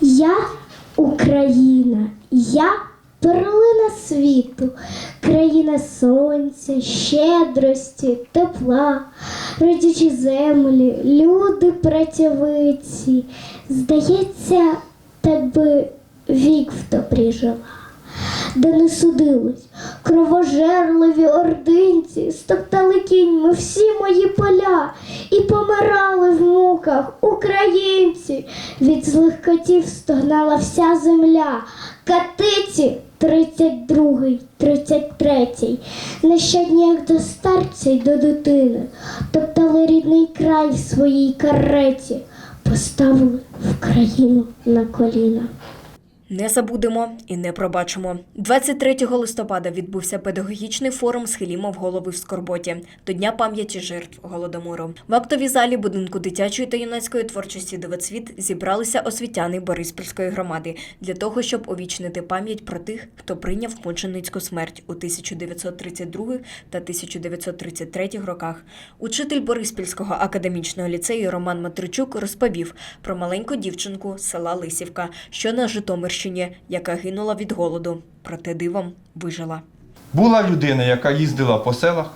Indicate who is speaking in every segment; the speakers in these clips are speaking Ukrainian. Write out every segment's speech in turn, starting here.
Speaker 1: Я Україна, я перлина світу, країна сонця, щедрості, тепла, родючі землі, люди працьовиці. Здається, так би вік в добрі жила де не судилось. Кровожерливі ординці стоптали кіньми всі мої поля і помирали в муках українці. Від злих котів стогнала вся земля. Катиці 32-й, 33-й, нещадні як до старця й до дитини, топтали рідний край в своїй кареті, поставили в країну на коліна.
Speaker 2: Не забудемо і не пробачимо. 23 листопада відбувся педагогічний форум «Схилімо в голови в скорботі до Дня пам'яті жертв голодомору. В актовій залі будинку дитячої та юнацької творчості «Дивоцвіт» зібралися освітяни Бориспільської громади для того, щоб увічнити пам'ять про тих, хто прийняв мученицьку смерть у 1932 та 1933 роках. Учитель Бориспільського академічного ліцею Роман Матричук розповів про маленьку дівчинку села Лисівка, що на Житомирщині, яка гинула від голоду, проте дивом вижила.
Speaker 3: Була людина, яка їздила по селах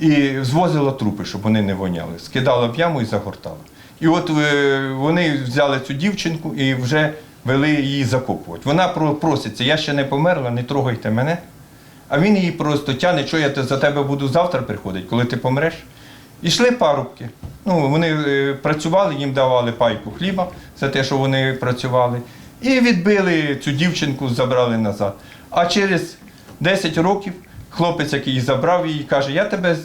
Speaker 3: і звозила трупи, щоб вони не воняли. Скидала в яму і загортала. І от е, вони взяли цю дівчинку і вже вели її закопувати. Вона проситься, я ще не померла, не трогайте мене. А він її просто тяне, що я за тебе буду завтра приходити, коли ти помреш. І йшли парубки. Ну, вони е, працювали, їм давали пайку хліба за те, що вони працювали. І відбили цю дівчинку, забрали назад. А через 10 років хлопець, який забрав її, каже: Я тебе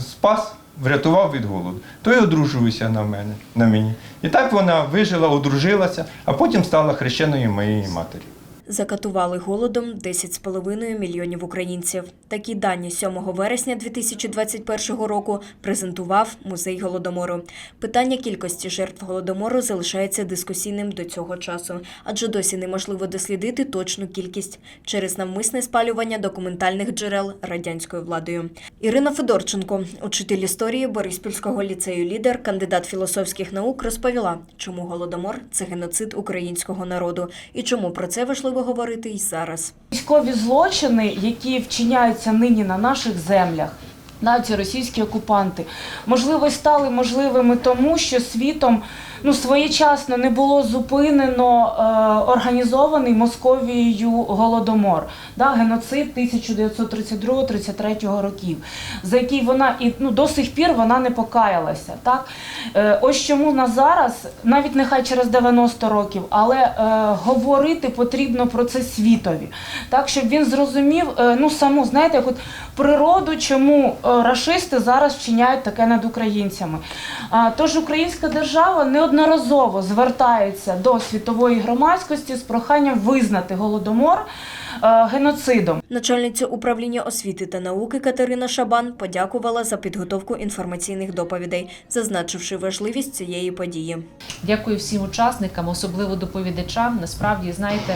Speaker 3: спас, врятував від голоду. То й одружуйся на мене, на мені. І так вона вижила, одружилася, а потім стала хрещеною моєї матері.
Speaker 2: Закатували голодом 10,5 мільйонів українців. Такі дані 7 вересня 2021 року презентував музей голодомору. Питання кількості жертв голодомору залишається дискусійним до цього часу, адже досі неможливо дослідити точну кількість через навмисне спалювання документальних джерел радянською владою. Ірина Федорченко, учитель історії Бориспільського ліцею лідер, кандидат філософських наук, розповіла, чому голодомор це геноцид українського народу і чому про це важливо говорити й зараз.
Speaker 4: Військові злочини, які вчиняються нині на наших землях. Навіть російські окупанти. Можливо стали можливими тому, що світом ну своєчасно не було зупинено е, організований Московією голодомор, да, геноцид 1932-33 років, за який вона і ну до сих пір вона не покаялася. Так? Е, ось чому на зараз, навіть нехай через 90 років, але е, говорити потрібно про це світові, так щоб він зрозумів е, ну саму знаєте, як от природу, чому рашисти зараз вчиняють таке над українцями. Тож українська держава неодноразово звертається до світової громадськості з проханням визнати голодомор е, геноцидом.
Speaker 2: Начальниця управління освіти та науки Катерина Шабан подякувала за підготовку інформаційних доповідей, зазначивши важливість цієї події.
Speaker 5: Дякую всім учасникам, особливо доповідачам. Насправді, знаєте,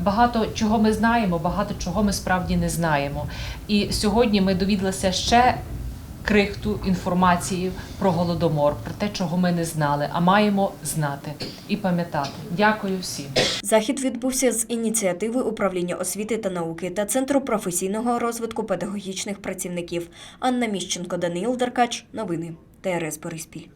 Speaker 5: багато чого ми знаємо, багато чого ми справді не знаємо. І сьогодні ми довідалися ще крихту інформації про голодомор, про те, чого ми не знали, а маємо знати і пам'ятати. Дякую всім.
Speaker 2: Захід відбувся з ініціативи управління освіти та науки та Центру професійного розвитку педагогічних працівників. Анна Міщенко, Даниїл Деркач. Новини. ТРС Бориспіль.